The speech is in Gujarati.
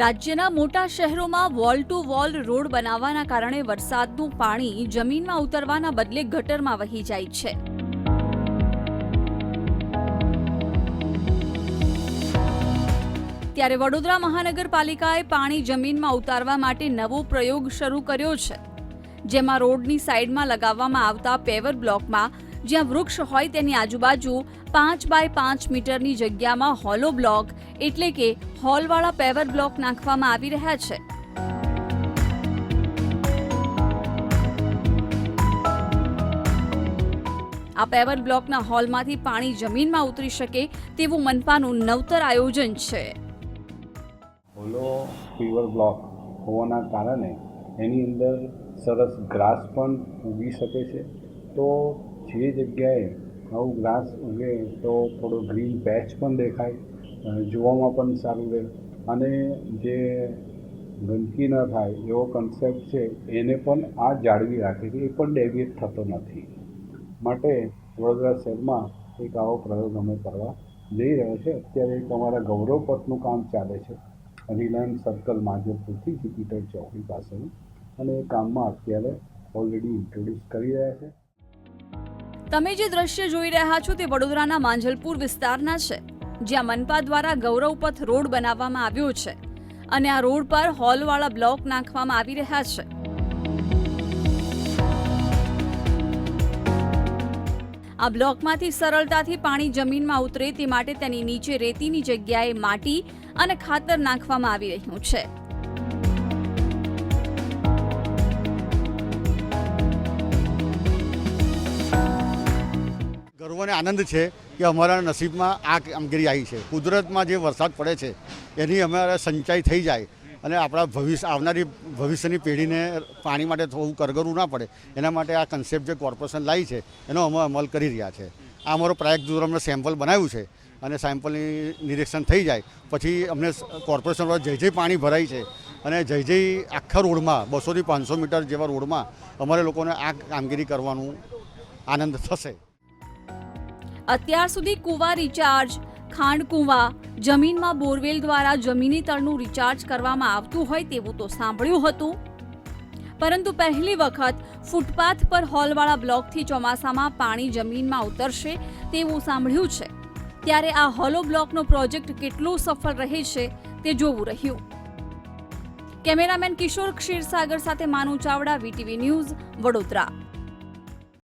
રાજ્યના મોટા શહેરોમાં વોલ ટુ વોલ રોડ બનાવવાના કારણે વરસાદનું પાણી જમીનમાં ઉતરવાના બદલે ગટરમાં વહી જાય છે. ત્યારે વડોદરા મહાનગરપાલિકાએ પાણી જમીનમાં ઉતારવા માટે નવો પ્રયોગ શરૂ કર્યો છે. જેમાં રોડની સાઈડમાં લગાવવામાં આવતા પેવર બ્લોકમાં જ્યાં વૃક્ષ હોય તેની આજુબાજુ પાંચ બાય પાંચ મીટરની જગ્યામાં હોલો બ્લોક એટલે કે હોલવાળા પેવર બ્લોક નાખવામાં આવી રહ્યા છે. આ પેવર બ્લોકના હોલમાંથી પાણી જમીનમાં ઉતરી શકે તેવું મનપાનું નવતર આયોજન છે. હોલો ફીવર બ્લોક હોવાના કારણે એની અંદર સરસ ગ્રાસ પણ ઉગી શકે છે. તો જે જગ્યાએ આવું ગ્લાસ ઉગે તો થોડો ગ્રીન પેચ પણ દેખાય જોવામાં પણ સારું રહે. અને જે ગંદકી ન થાય એવો કન્સેપ્ટ છે, એને પણ આ જાળવી રાખે છે. એ પણ ડેવિએટ થતો નથી. માટે વડોદરા શહેરમાં એક આવો પ્રયોગ અમે કરવા જઈ રહ્યો છે. અત્યારે એક અમારા ગૌરવ કામ ચાલે છે. રિલાયન્સ સર્કલ માજલપુરથી જુપિટર ચોકડી પાસેનું. અને એ કામમાં અત્યારે ઓલરેડી ઇન્ટ્રોડ્યુસ કરી રહ્યા છે. તમે જે દ્રશ્ય જોઈ રહ્યા છો તે વડોદરાના માંજલપુર વિસ્તારના છે, જ્યાં મનપા દ્વારા ગૌરવપથ રોડ બનાવવામાં આવ્યો છે અને આ રોડ પર હોલવાળા બ્લોક નાખવામાં આવી રહ્યા છે. આ બ્લોકમાંથી સરળતાથી પાણી જમીનમાં ઉતરે તે માટે તેની નીચે રેતીની જગ્યાએ માટી અને ખાતર નાખવામાં આવી રહ્યું છે. ગર્વ અને આનંદ છે કે અમારા નસીબમાં આ કામગીરી આવી છે. કુદરતમાં જે વરસાદ પડે છે, એની અમારે સંચાઈ થઈ જાય અને આપણા ભવિષ્ય, આવનારી ભવિષ્યની પેઢીને પાણી માટે થોડું કરગરવું ના પડે, એના માટે આ કન્સેપ્ટ જે કોર્પોરેશન લાવી છે, એનો અમે અમલ કરી રહ્યા છે. આ અમારો પ્રાયક દૂર અમને સેમ્પલ બનાવ્યું છે અને સેમ્પલની નિરીક્ષણ થઈ જાય, પછી અમને કોર્પોરેશન દ્વારા જય જય પાણી ભરાય છે અને જય જય આખા રોડમાં, બસોથી પાંચસો મીટર જેવા રોડમાં અમારે લોકોને આ કામગીરી કરવાનું આનંદ થશે. અત્યાર સુધી કુવા રિચાર્જ, ખાંડ કુવા, જમીનમાં બોરવેલ દ્વારા જમીની તળનું રિચાર્જ કરવામાં આવતું હોય તેવું તો સાંભળ્યું હતું. પરંતુ પહેલી વખત ફૂટપાથ પર હોલવાળા બ્લોકથી ચોમાસામાં પાણી જમીનમાં ઉતરશે તેવું સાંભળ્યું છે. ત્યારે આ હોલો બ્લોકનો પ્રોજેક્ટ કેટલો સફળ રહે છે તે જોવું રહ્યું. કેમેરામેન કિશોર ક્ષીરસાગર સાથે માનુ ચાવડા, વીટીવી ન્યૂઝ, વડોદરા.